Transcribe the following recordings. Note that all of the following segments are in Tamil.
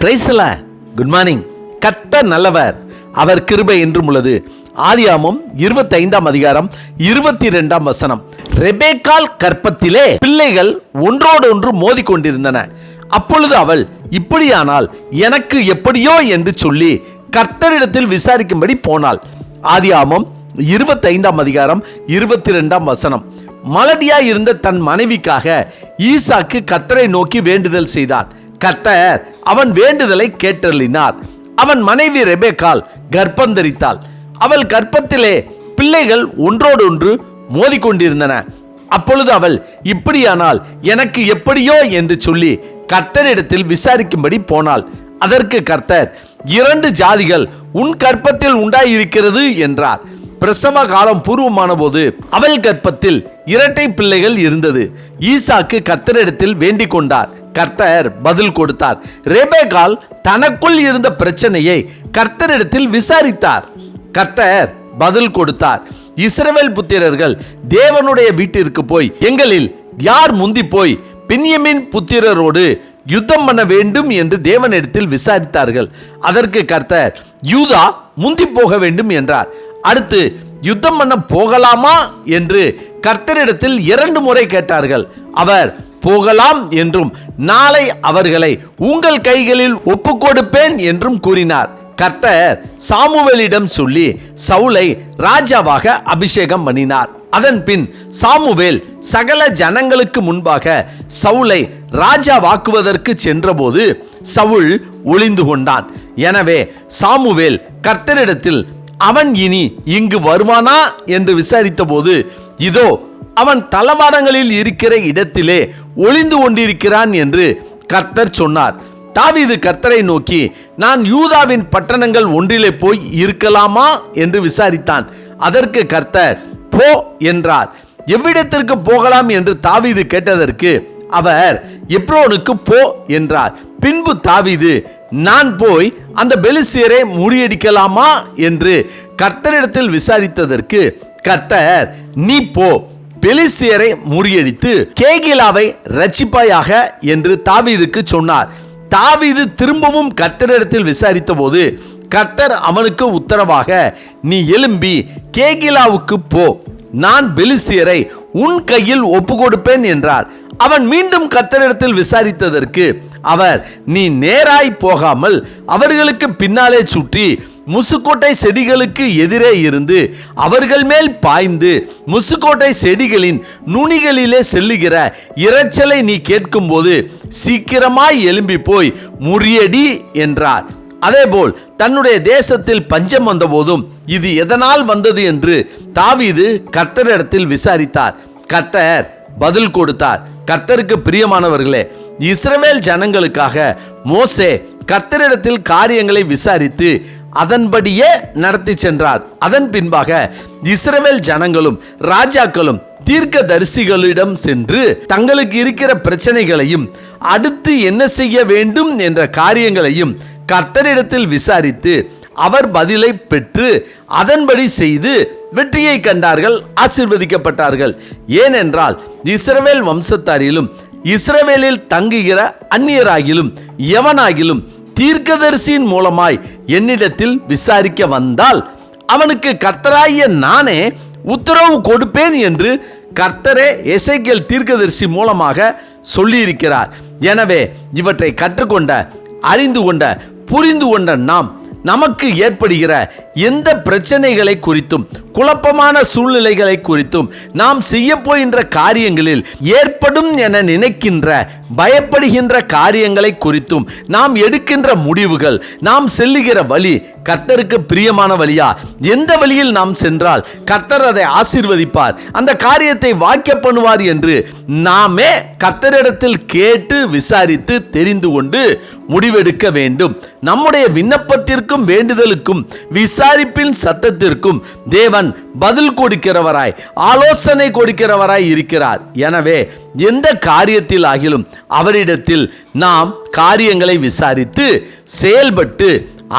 பிரைஸ்ல குட் மார்னிங் கத்த நல்லவர். அவர் கிருபை என்றும் உள்ளது. ஆதியாமம் இருபத்தி ஐந்தாம் அதிகாரம் இருபத்தி ரெண்டாம் வசனம். ரெபேக்கால் கற்பத்திலே பிள்ளைகள் ஒன்றோடு ஒன்று மோதிக்கொண்டிருந்தன. அப்பொழுது அவள் இப்படியானால் எனக்கு எப்படியோ? என்று சொல்லி கர்த்தரிடத்தில் விசாரிக்கும்படி போனாள். ஆதியாமம் இருபத்தி ஐந்தாம் அதிகாரம் இருபத்தி ரெண்டாம் வசனம். மலடியாய் இருந்த தன் மனைவிக்காக ஈசாக்கு கர்த்தரை நோக்கி வேண்டுதல் செய்தான். கர்த்தர் அவன் வேண்டுதலை கேட்டறினார் அவன் மனைவி ரெபேக்கால் கர்ப்பந்தரித்தாள். அவள் கர்ப்பத்திலே பிள்ளைகள் ஒன்றோடொன்று மோதிக்கொண்டிருந்தன. அப்பொழுது அவள் இப்படியானால் எனக்கு எப்படியோ? என்று சொல்லி கர்த்தரிடத்தில் விசாரிக்கும்படி போனாள். அதற்கு கர்த்தர் இரண்டு ஜாதிகள் உன் கற்பத்தில் உண்டாயிருக்கிறது என்றார். பிரசவ காலம் பூர்வமான போது அவள் கர்ப்பத்தில் இரட்டை பிள்ளைகள் இருந்தது. ஈசாக்கு கர்த்தரிடத்தில் வேண்டிக் கொண்டார் கர்த்தர் பதில் கொடுத்தார். ரெபேகால் தனக்குள் இருந்த பிரச்சனையை கர்த்தரிடத்தில் விசாரித்தார். கர்த்தர் பதில் கொடுத்தார். இஸ்ரவேல் புத்திரர்கள் தேவனுடைய வீட்டிற்கு போய் எங்களில் யார் முந்தி போய் பின்யமின் புத்திரரோடு யுத்தம் பண்ண வேண்டும் என்று தேவனிடத்தில் விசாரித்தார்கள். அதற்கு கர்த்தர் யூதா முந்தி போக வேண்டும் என்றார். அடுத்து யுத்தம் பண்ண போகலாமா என்று கர்த்தரிடத்தில் இரண்டு முறை கேட்டார்கள். அவர் போகலாம் என்றும் நாளை அவர்களை உங்கள் கைகளில் ஒப்பு கொடுப்பேன் என்றும் கூறினார். கர்த்தர் சாமுவேலிடம் சொல்லி சவுலை ராஜாவாக அபிஷேகம் பண்ணினார். அதன் பின் சாமுவேல் சகல ஜனங்களுக்கு முன்பாக சவுலை ராஜாவாக்குவதற்கு சென்றபோது சவுல் ஒளிந்து கொண்டான். எனவே சாமுவேல் கர்த்தரிடத்தில் அவன் இனி இங்கு வருவானா? என்று விசாரித்தபோது இதோ அவன் தளவாடங்களில் இருக்கிற இடத்திலே ஒளிந்து கொண்டிருக்கிறான் என்று கர்த்தர் சொன்னார். தாவீது கர்த்தரை நோக்கி நான் யூதாவின் பட்டணங்கள் ஒன்றிலே போய் இருக்கலாமா? என்று விசாரித்தான். அதற்கு கர்த்தர் போ என்றார். எவ்விடத்திற்கு போகலாம்? என்று தாவீது கேட்டதற்கு அவர் எப்ரோனுக்கு போ என்றார். பின்பு தாவீது நான் போய் அந்த பெலிசியரை முறியடிக்கலாமா? என்று கர்த்தரிடத்தில் விசாரித்ததற்கு கர்த்தர் நீ போ. பெலிசியரை முறியடித்து கேகிலாவை ரட்சிப்பாயாக என்று தாவீதுக்கு சொன்னார். தாவீது திரும்பவும் கர்த்தரிடத்தில் விசாரித்த போது கர்த்தர் அவனுக்கு உத்தரவாக நீ எழும்பி கேகிலாவுக்கு போ. நான் பெலிசியரை உன் கையில் ஒப்பு கொடுப்பேன் என்றார். அவன் மீண்டும் கர்த்தரிடத்தில் விசாரித்ததற்கு அவர் நீ நேராய் போகாமல் அவர்களுக்கு பின்னாலே சுற்றி முசுக்கோட்டை செடிகளுக்கு எதிரே இருந்து அவர்கள் மேல் பாய்ந்து முசுக்கோட்டை செடிகளின் நுனிகளிலே செல்லுகிற இரைச்சலை நீ கேட்கும்போது சீக்கிரமாய் எழும்பி போய் முறியடி என்றார். அதேபோல் தன்னுடைய தேசத்தில் பஞ்சம் வந்தபோதும் இது எதனால் வந்தது என்று தாவீது கர்த்தரிடத்தில் விசாரித்தார். கர்த்தர் பதில் கொடுத்தார். கர்த்தருக்கு பிரியமானவர்களே இஸ்ரவேல் ஜனங்களுக்காக மோசே கர்த்தரிடத்தில் காரியங்களை விசாரித்து அதன்படியே நடத்தி சென்றார். அதன் பின்பாக இஸ்ரவேல் ஜனங்களும் ராஜாக்களும் தீர்க்க தரிசிகளிடம் சென்று தங்களுக்கு இருக்கிற பிரச்சனைகளையும் அடுத்து என்ன செய்ய வேண்டும் என்ற காரியங்களையும் கர்த்தரிடத்தில் விசாரித்து அவர் பதிலை பெற்று அதன்படி செய்து வெற்றியை கண்டார்கள் ஆசிர்வதிக்கப்பட்டார்கள். ஏனென்றால் இஸ்ரவேல் வம்சத்தாரிலும் இஸ்ரவேலில் தங்குகிற அந்நியராகிலும் எவனாகிலும் தீர்க்கதரிசியின் மூலமாய் என்னிடத்தில் விசாரிக்க வந்தால் அவனுக்கு கர்த்தராகிய நானே உத்தரவு கொடுப்பேன் என்று கர்த்தரே எசைக்கேல் தீர்க்கதரிசி மூலமாக சொல்லியிருக்கிறார். எனவே இவற்றை கற்றுக்கொண்ட அறிந்து கொண்ட புரிந்து கொண்ட நாம் நமக்கு ஏற்படுகிற எந்த பிரச்சனைகளை குறித்தும் குழப்பமான சூழ்நிலைகளை குறித்தும் நாம் செய்யப்போகின்ற காரியங்களில் ஏற்படும் என நினைக்கின்ற பயப்படுகின்ற காரியங்களை குறித்தும் நாம் எடுக்கின்ற முடிவுகள் நாம் செல்லுகிற வழி கர்த்தருக்கு பிரியமான வழியா? எந்த வழியில் நாம் சென்றால் கர்த்தர் அதை ஆசீர்வதிப்பார்? அந்த காரியத்தை வாக்கிய பண்ணுவார் என்று நாமே கர்த்தரிடத்தில் கேட்டு விசாரித்து தெரிந்து கொண்டு முடிவெடுக்க வேண்டும். நம்முடைய விண்ணப்பத்திற்கும் வேண்டுதலுக்கும் விசாரிப்பின் சத்தத்திற்கும் தேவன் பதில் கொடுக்கிறவராய் ஆலோசனை கொடுக்கிறவராய் இருக்கிறார். எனவே எந்த காரியத்தில் ஆகிலும் அவரிடத்தில் நாம் காரியங்களை விசாரித்து செயல்பட்டு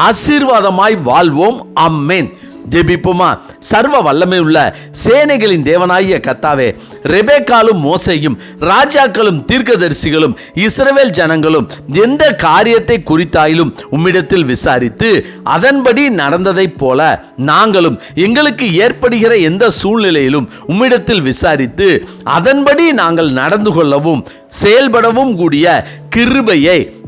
ஆசீர்வாதமாய் வாழ்வோம். அம்மேன் ஜெபிப்போமா? சர்வ வல்லமை உள்ள சேனைகளின் தேவனாகிய கத்தாவே ரெபேக்காலும் மோசையும் ராஜாக்களும் தீர்க்கதரிசிகளும் இஸ்ரவேல் ஜனங்களும் எந்த காரியத்தை குறித்தாயிலும் உம்மிடத்தில் விசாரித்து அதன்படி நடந்ததைப் போல நாங்களும் எங்களுக்கு ஏற்படுகிற எந்த சூழ்நிலையிலும் உம்மிடத்தில் விசாரித்து அதன்படி நாங்கள் நடந்து கொள்ளவும் செயல்படவும் கூடிய கிருபையை